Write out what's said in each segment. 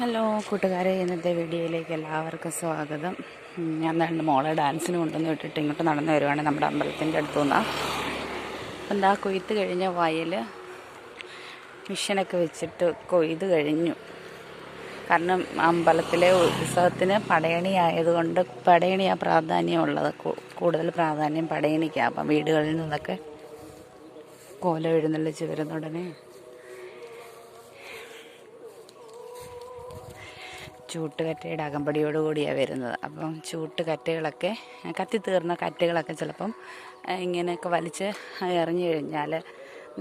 Hello കൂട്ടുകാരെ. ഇന്നത്തെ വീഡിയോയിലേക്ക് എല്ലാവർക്കും സ്വാഗതം. ഞാൻ രണ്ട് മോളെ ഡാൻസിന് കൊണ്ടുവന്ന് വിട്ടിട്ട് ഇങ്ങോട്ട് നടന്നു വരുവാണ് നമ്മുടെ അമ്പലത്തിന്റെ അടുത്തു നിന്ന് എന്താ കൊയ്ത്ത് കഴിഞ്ഞ വയൽ മിഷനൊക്കെ വെച്ചിട്ട് കൊയ്ത് കഴിഞ്ഞു. കാരണം അമ്പലത്തിലെ ഉത്സവത്തിന് പടയണി ആയതുകൊണ്ട് പടയണിയാ പ്രാധാന്യമുള്ളത്. കൂടുതൽ പ്രാധാന്യം പടയണിക്കാണ് അപ്പം വീടുകളിൽ നിന്നൊക്കെ കോല എഴുന്നള്ളിച്ച് വരുന്ന ഉടനെ ചൂട്ടുകറ്റയുടെ അകമ്പടിയോടുകൂടിയാണ് വരുന്നത്. അപ്പം ചൂട്ട് ചൂട്ടുകറ്റകളൊക്കെ കത്തിത്തീർന്ന കറ്റകളൊക്കെ ചിലപ്പം ഇങ്ങനെയൊക്കെ വലിച്ച് എറിഞ്ഞു കഴിഞ്ഞാൽ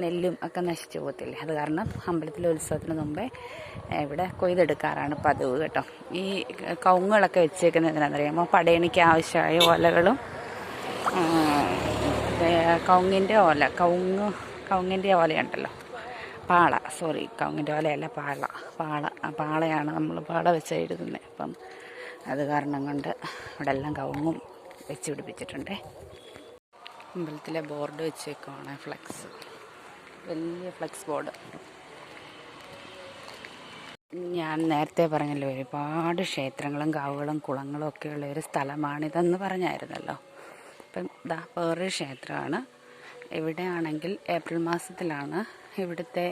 നെല്ലും ഒക്കെ നശിച്ചു പോകത്തില്ലേ? അത് കാരണം അമ്പലത്തിലെ ഉത്സവത്തിന് മുമ്പേ ഇവിടെ കൊയ്തെടുക്കാറാണ് പതിവ് കേട്ടോ. ഈ കവുങ്ങുകളൊക്കെ വെച്ചേക്കുന്നത് എന്തിനാണെന്നറിയാമോ പടയണിക്ക് ആവശ്യമായ ഓലകളും കൗങ്ങിന്റെ ഓല കവുങ്ങ് കവുങ്ങിന്റെ ഓലയുണ്ടല്ലോ. പാള. സോറി കവുങ്ങിന്റെ ഓലയല്ല പാള. പാള പാളയാണ് നമ്മൾ പാള വെച്ച് എഴുതുന്നത് അപ്പം അത് കാരണം കൊണ്ട് ഇവിടെ എല്ലാം കവുങ്ങും വെച്ച് പിടിപ്പിച്ചിട്ടുണ്ടേ. അമ്പലത്തിലെ ബോർഡ് വെച്ചേക്കുവാണ് ഫ്ലെക്സ്. വലിയ ഫ്ലെക്സ് ബോർഡ്. ഞാൻ നേരത്തെ പറഞ്ഞല്ലോ ഒരുപാട് ക്ഷേത്രങ്ങളും കാവുകളും കുളങ്ങളും ഒക്കെ ഉള്ള ഒരു സ്ഥലമാണിതെന്ന് പറഞ്ഞായിരുന്നല്ലോ. അപ്പം ഇതാ വേറൊരു ക്ഷേത്രമാണ്. ഇവിടെയാണെങ്കിൽ ഏപ്രിൽ മാസത്തിലാണ് ഇവിടുത്തെ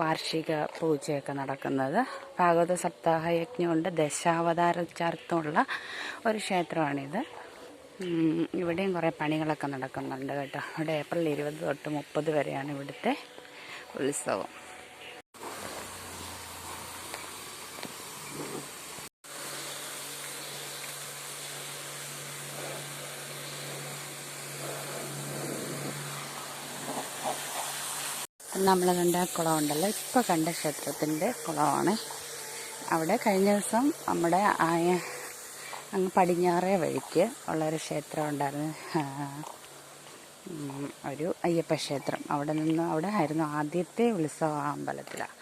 വാർഷിക പൂജയൊക്കെ നടക്കുന്നത്. ഭാഗവത സപ്താഹ യജ്ഞമുണ്ട് ദശാവതാരച്ചാർത്തുള്ള ഒരു ക്ഷേത്രമാണിത്. ഇവിടെയും കുറേ പണികളൊക്കെ നടക്കുന്നുണ്ട് കേട്ടോ. ഇവിടെ ഏപ്രിൽ ഇരുപത് തൊട്ട് മുപ്പത് വരെയാണ് ഇവിടുത്തെ ഉത്സവം. നമ്മൾ കണ്ട കുളം ഉണ്ടല്ലോ ഇപ്പോൾ കണ്ട ക്ഷേത്രത്തിന്റെ കുളമാണ്. അവിടെ കഴിഞ്ഞ ദിവസം നമ്മുടെ ആയ അങ്ങ് പടിഞ്ഞാറേ വഴിക്ക് ഉള്ളൊരു ക്ഷേത്രം ഉണ്ടായിരുന്നു. ഒരു അയ്യപ്പ ക്ഷേത്രം. അവിടെ നിന്ന് അവിടെ ആയിരുന്നു ആദ്യത്തെ ഉത്സവം ആ അമ്പലത്തിലാണ്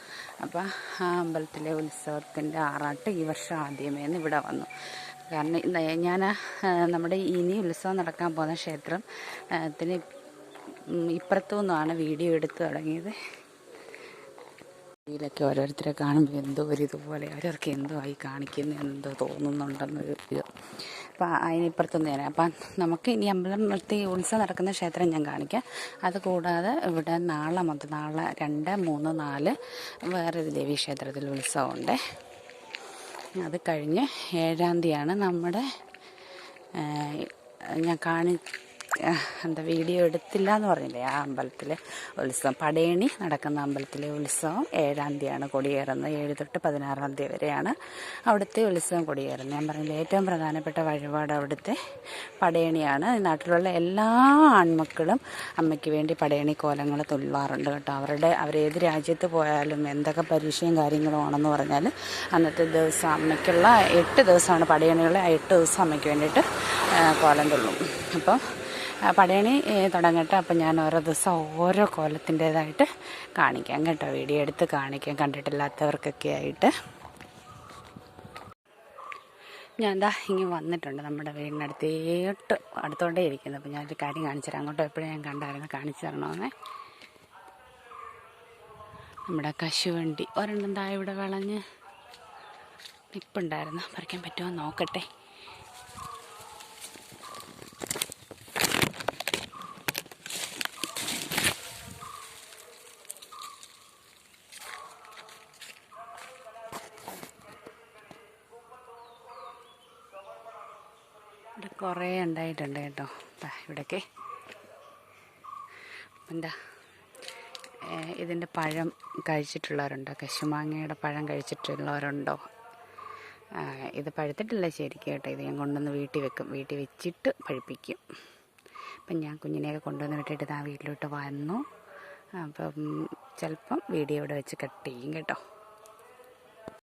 അപ്പോൾ ആ അമ്പലത്തിലെ ഉത്സവത്തിന്റെ ആറാട്ട് ഈ വർഷം ആദ്യമേ ഇവിടെ വന്നു. കാരണം ഞാൻ നമ്മുടെ ഇനി ഉത്സവം നടക്കാൻ പോകുന്ന ക്ഷേത്രം ത്തിന് ഇപ്പുറത്തു നിന്നാണ് വീഡിയോ എടുത്ത് തുടങ്ങിയത്. ഇതിലൊക്കെ ഓരോരുത്തരെ കാണുമ്പോൾ എന്തോ ഒരു ഇതുപോലെ അവരവർക്ക് എന്തോ ആയി കാണിക്കുന്നു എന്തോ തോന്നുന്നുണ്ടെന്നൊരു ഇത്. അപ്പം അതിനിപ്പുറത്തുനിന്ന് തരാം അപ്പം നമുക്ക് ഇനി അമ്പലം നിർത്തി ഉത്സവം നടക്കുന്ന ക്ഷേത്രം ഞാൻ കാണിക്കാം. അതുകൂടാതെ ഇവിടെ നാളെ മുതൽ നാളെ രണ്ട് മൂന്ന് നാല് വേറൊരു ദേവീ ക്ഷേത്രത്തിൽ ഉത്സവമുണ്ട്. അത് കഴിഞ്ഞ് ഏഴാം തീയതിയാണ് നമ്മുടെ ഞാൻ കാണി എന്താ വീഡിയോ എടുത്തില്ല എന്ന് പറഞ്ഞില്ലേ? ആ അമ്പലത്തിലെ ഉത്സവം. പടയണി നടക്കുന്ന അമ്പലത്തിലെ ഉത്സവം ഏഴാം തീയതിയാണ് കൊടിയേറുന്നത്. ഏഴ് തൊട്ട് പതിനാറാം തീയതി വരെയാണ് അവിടുത്തെ ഉത്സവം കൊടിയേറുന്നത്. ഞാൻ പറഞ്ഞില്ല ഏറ്റവും പ്രധാനപ്പെട്ട വഴിപാട് അവിടുത്തെ പടയണിയാണ്. നാട്ടിലുള്ള എല്ലാ ആൺമക്കളും അമ്മയ്ക്ക് വേണ്ടി പടയണി കോലങ്ങൾ തുള്ളാറുണ്ട് കേട്ടോ. അവരുടെ അവരേത് രാജ്യത്ത് പോയാലും എന്തൊക്കെ പരീക്ഷയും കാര്യങ്ങളും ആണെന്ന് പറഞ്ഞാൽ അന്നത്തെ ദിവസം അമ്മയ്ക്കുള്ള എട്ട് ദിവസമാണ് പടയണികളെ ആ എട്ട് ദിവസം അമ്മയ്ക്ക് വേണ്ടിയിട്ട് കോലം തുള്ളും. അപ്പോൾ ആ, പടയണി തുടങ്ങട്ടെ. അപ്പം ഞാൻ ഓരോ ദിവസം ഓരോ കോലത്തിന്റേതായിട്ട് കാണിക്കാം കേട്ടോ. വീഡിയോ എടുത്ത് കാണിക്കാം. കണ്ടിട്ടില്ലാത്തവർക്കൊക്കെ ആയിട്ട്. ഞാൻ എന്താ ഇങ്ങനെ വന്നിട്ടുണ്ട് നമ്മുടെ വീടിനടുത്തേട്ട് അടുത്തോണ്ടേ ഇരിക്കുന്നത് അപ്പം ഞാനൊരു കാര്യം കാണിച്ചു തരാം. അങ്ങോട്ട് എപ്പോഴും ഞാൻ കണ്ടായിരുന്നു? കാണിച്ചു തരണമെന്നേ നമ്മുടെ കശുവണ്ടി. ഒരെണ്ണം ദാ ഇവിടെ വിളഞ്ഞ് നിപ്പുണ്ടായിരുന്നു. പറിക്കാൻ പറ്റുമോ നോക്കട്ടെ. കുറേ ഉണ്ടായിട്ടുണ്ട് കേട്ടോ. ഇവിടെയൊക്കെ എന്താ? ഇതിന്റെ പഴം കഴിച്ചിട്ടുള്ളവരുണ്ടോ? കശുമാങ്ങയുടെ പഴം കഴിച്ചിട്ടുള്ളവരുണ്ടോ? ഇത് പഴുത്തിട്ടില്ല ശരിക്കും കേട്ടോ. ഇത് ഞാൻ കൊണ്ടുവന്ന് വീട്ടിൽ വെക്കും. വീട്ടിൽ വെച്ചിട്ട് പഴുപ്പിക്കും. അപ്പം ഞാൻ കുഞ്ഞിനെയൊക്കെ കൊണ്ടുവന്ന് വിട്ടിട്ട് ആ വീട്ടിലോട്ട് വന്നു. അപ്പം ചിലപ്പം വീഡിയോ ഇവിടെ വെച്ച് കട്ട് ചെയ്യും കേട്ടോ.